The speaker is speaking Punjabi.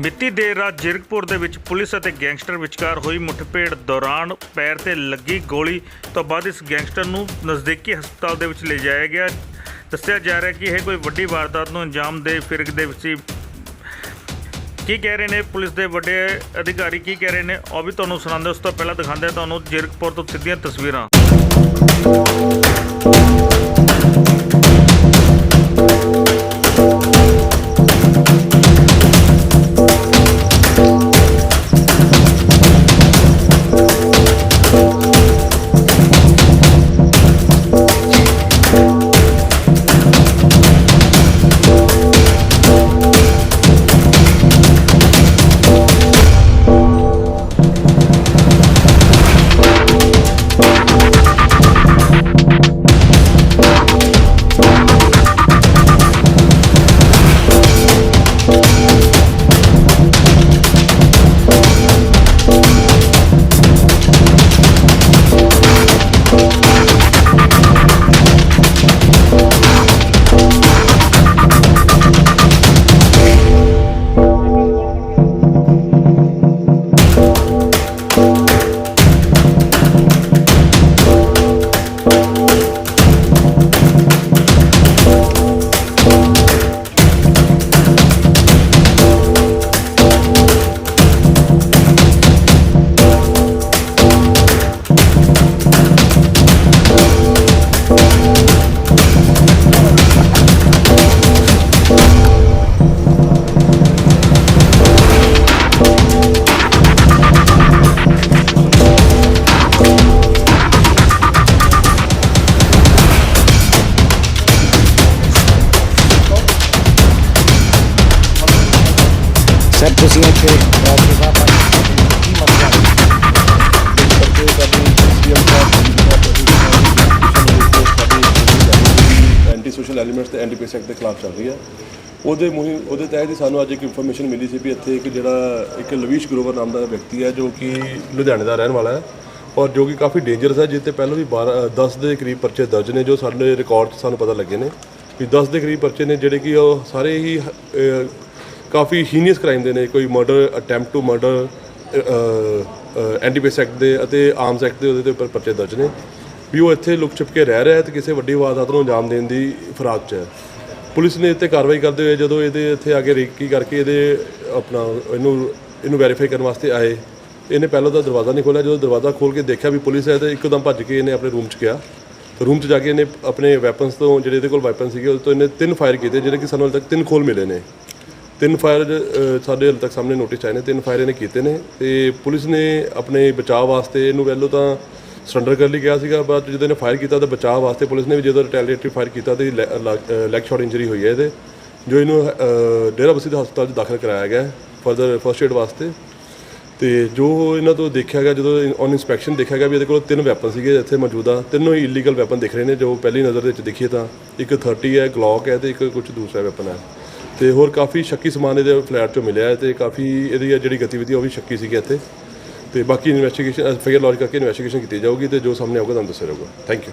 ਬੀਤੀ ਦੇਰ ਰਾਤ ਜਿਰਕਪੁਰ ਦੇ ਵਿੱਚ ਪੁਲਿਸ ਅਤੇ ਗੈਂਗਸਟਰ ਵਿਚਕਾਰ ਹੋਈ ਮੁੱਠਭੇੜ ਦੌਰਾਨ ਪੈਰ ਤੇ ਲੱਗੀ ਗੋਲੀ ਤੋਂ ਬਾਅਦ ਇਸ ਗੈਂਗਸਟਰ ਨੂੰ ਨਜ਼ਦੀਕੀ ਹਸਪਤਾਲ ਦੇ ਵਿੱਚ ਲਿਜਾਇਆ ਗਿਆ। ਦੱਸਿਆ ਜਾ ਰਿਹਾ ਕਿ ਇਹ ਕੋਈ ਵੱਡੀ ਵਾਰਦਾਤ ਨੂੰ ਅੰਜਾਮ ਦੇ ਫਿਰਕ ਦੇ ਵਿੱਚ ਕੀ ਕਹਿ ਰਹੇ ਨੇ ਪੁਲਿਸ ਦੇ ਵੱਡੇ ਅਧਿਕਾਰੀ, ਕੀ ਕਹਿ ਰਹੇ ਨੇ ਉਹ ਵੀ ਤੁਹਾਨੂੰ ਸੁਣਾਉਂਦੇ ਉਸ ਤੋਂ ਪਹਿਲਾਂ ਦਿਖਾਉਂਦੇ ਤੁਹਾਨੂੰ ਜਿਰਕਪੁਰ ਤੋਂ ਸਿੱਧੀਆਂ ਤਸਵੀਰਾਂ। ਸਰ ਤੁਸੀਂ ਇੱਥੇ ਕੀ ਸੀਐਮ ਐਂਟੀ ਸੋਸ਼ਲ ਐਲੀਮੈਂਟਸ ਤੇ ਐਂਟੀ ਪੈਸ ਐਕਟ ਦੇ ਖਿਲਾਫ ਚੱਲ ਰਹੀ ਹੈ। ਉਹਦੇ ਮੁਹਿੰਮ ਉਹਦੇ ਤਹਿਤ ਹੀ ਸਾਨੂੰ ਅੱਜ ਇੱਕ ਇਨਫੋਰਮੇਸ਼ਨ ਮਿਲੀ ਸੀ ਵੀ ਇੱਥੇ ਇੱਕ ਜਿਹੜਾ ਇੱਕ ਲਵੀਸ਼ ਗਰੋਵਰ ਨਾਮ ਦਾ ਵਿਅਕਤੀ ਹੈ ਜੋ ਕਿ ਲੁਧਿਆਣੇ ਦਾ ਰਹਿਣ ਵਾਲਾ ਹੈ ਔਰ ਜੋ ਕਿ ਕਾਫੀ ਡੇਂਜਰਸ ਹੈ ਜਿਸ ਤੇ ਪਹਿਲਾਂ ਵੀ 12 10 ਦੇ ਕਰੀਬ ਪਰਚੇ ਦਰਜ ਨੇ ਜੋ ਸਾਡੇ ਰਿਕਾਰਡ 'ਚ ਸਾਨੂੰ ਪਤਾ ਲੱਗੇ ਨੇ ਵੀ 10 ਦੇ ਕਰੀਬ ਪਰਚੇ ਨੇ ਜਿਹੜੇ ਕਿ ਉਹ ਸਾਰੇ ਹੀ ਕਾਫੀ ਹੀਨੀਅਸ ਕ੍ਰਾਈਮ ਦੇ ਨੇ, ਕੋਈ ਮਰਡਰ ਅਟੈਂਪਟ ਟੂ ਮਰਡਰ ਐਂਟੀਪੇਸ ਐਕਟ ਦੇ ਅਤੇ ਆਰਮਸ ਐਕਟ ਦੇ ਉਹਦੇ ਤੇ ਉੱਪਰ ਪਰਚੇ ਦਰਜ ਨੇ। ਵੀ ਉਹ ਇੱਥੇ ਲੁਕ ਛਿਪ ਕੇ ਰਹਿ ਰਿਹਾ ਹੈ ਤੇ ਕਿਸੇ ਵੱਡੀ ਵਾਰਦਾਤ ਨੂੰ ਅੰਜਾਮ ਦੇਣ ਦੀ ਫਰਾਕ 'ਚ ਹੈ। ਪੁਲਿਸ ਨੇ ਇੱਥੇ ਕਾਰਵਾਈ ਕਰਦੇ ਹੋਏ ਜਦੋਂ ਇਹਦੇ ਇੱਥੇ ਆ ਕੇ ਰੇਕੀ ਕਰਕੇ ਇਹਦੇ ਆਪਣਾ ਇਹਨੂੰ ਇਹਨੂੰ ਵੈਰੀਫਾਈ ਕਰਨ ਵਾਸਤੇ ਆਏ, ਇਹਨੇ ਪਹਿਲਾਂ ਤਾਂ ਦਰਵਾਜ਼ਾ ਨਹੀਂ ਖੋਲ੍ਹਿਆ। ਜਦੋਂ ਦਰਵਾਜ਼ਾ ਖੋਲ੍ਹ ਕੇ ਦੇਖਿਆ ਵੀ ਪੁਲਿਸ ਹੈ ਤੇ ਇੱਕਦਮ ਭੱਜ ਕੇ ਇਹਨੇ ਆਪਣੇ ਰੂਮ 'ਚ ਗਿਆ। ਰੂਮ 'ਚ ਜਾ ਕੇ ਇਹਨੇ ਆਪਣੇ ਵੈਪਨਸ ਤੋਂ, ਜਿਹੜੇ ਇਹਦੇ ਕੋਲ ਵੈਪਨ ਸੀਗੇ ਉਹ ਤੋਂ ਇਹਨੇ ਤਿੰਨ ਫਾਇਰ ਕੀਤੇ, ਜਿਹੜੇ ਕਿ ਸਾਨੂੰ ਹਾਲੇ ਤੱਕ ਤਿੰਨ ਖੋਲ ਮਿਲੇ ਨੇ। ਤਿੰਨ ਫਾਇਰ ਸਾਡੇ ਹਾਲੇ ਤੱਕ ਸਾਹਮਣੇ ਨੋਟਿਸ ਆਏ ਨੇ, ਤਿੰਨ ਫਾਇਰ ਇਹਨੇ ਕੀਤੇ ਨੇ ਤੇ ਪੁਲਿਸ ਨੇ ਆਪਣੇ ਬਚਾਅ ਵਾਸਤੇ ਇਹਨੂੰ ਪਹਿਲੋਂ ਤਾਂ ਸਰੈਂਡਰ ਕਰ ਲਈ ਗਿਆ ਸੀਗਾ, ਬਾਅਦ ਜਦੋਂ ਇਹਨੇ ਫਾਇਰ ਕੀਤਾ ਤਾਂ ਬਚਾਅ ਵਾਸਤੇ ਪੁਲਿਸ ਨੇ ਵੀ ਜਦੋਂ ਰਿਟੈਲੀਏਟਰੀ ਫਾਇਰ ਕੀਤਾ ਤੇ ਲੈਗ ਸ਼ਾਟ ਇੰਜਰੀ ਹੋਈ ਹੈ ਇਹਦੇ, ਜੋ ਇਹਨੂੰ ਡੇਰਾ ਬਸੀ ਦੇ ਹਸਪਤਾਲ 'ਚ ਦਾਖਲ ਕਰਾਇਆ ਗਿਆ ਫਰਦਰ ਫਰਸਟ ਏਡ ਵਾਸਤੇ। ਤੇ ਜੋ ਇਹਨਾਂ ਤੋਂ ਦੇਖਿਆ ਗਿਆ, ਜਦੋਂ ਔਨ ਇਨਸਪੈਕਸ਼ਨ ਦੇਖਿਆ ਗਿਆ ਵੀ ਇਹਦੇ ਕੋਲ ਤਿੰਨ ਵੈਪਨ ਸੀਗੇ, ਇੱਥੇ ਮੌਜੂਦਾ ਤਿੰਨੋਂ ਹੀ ਇਲੀਗਲ ਵੈਪਨ ਦਿਖ ਰਹੇ ਨੇ, ਜੋ ਪਹਿਲੀ ਨਜ਼ਰ ਦੇ ਵਿੱਚ ਦੇਖੀਏ ਤਾਂ ਇੱਕ 30 ਹੈ ਗਲੌਕ ਹੈ ਤੇ ਇੱਕ ਕੁਝ ਦੂਸਰਾ ਵੈਪਨ ਹੈ। ਤੇ ਹੋਰ ਕਾਫੀ ਸ਼ੱਕੀ ਸਮਾਨ ਇਹਦੇ ਫਲੈਟ 'ਚੋਂ ਮਿਲਿਆ ਹੈ ਤੇ ਕਾਫੀ ਇਹਦੀ ਜਿਹੜੀ ਗਤੀਵਿਧੀ ਉਹ ਵੀ ਸ਼ੱਕੀ ਸੀਗੀ ਇੱਥੇ। ਤੇ ਬਾਕੀ ਇਨਵੈਸਟੀਗੇਸ਼ਨ ਫੇਅਰ ਲੌਜ ਕਰਕੇ ਇਨਵੈਸਟੀਗੇਸ਼ਨ ਕੀਤੀ ਜਾਊਗੀ ਤੇ ਜੋ ਸਾਹਮਣੇ ਆਊਗਾ ਤੁਹਾਨੂੰ ਦੱਸਿਆ ਜਾਊਗਾ। Thank you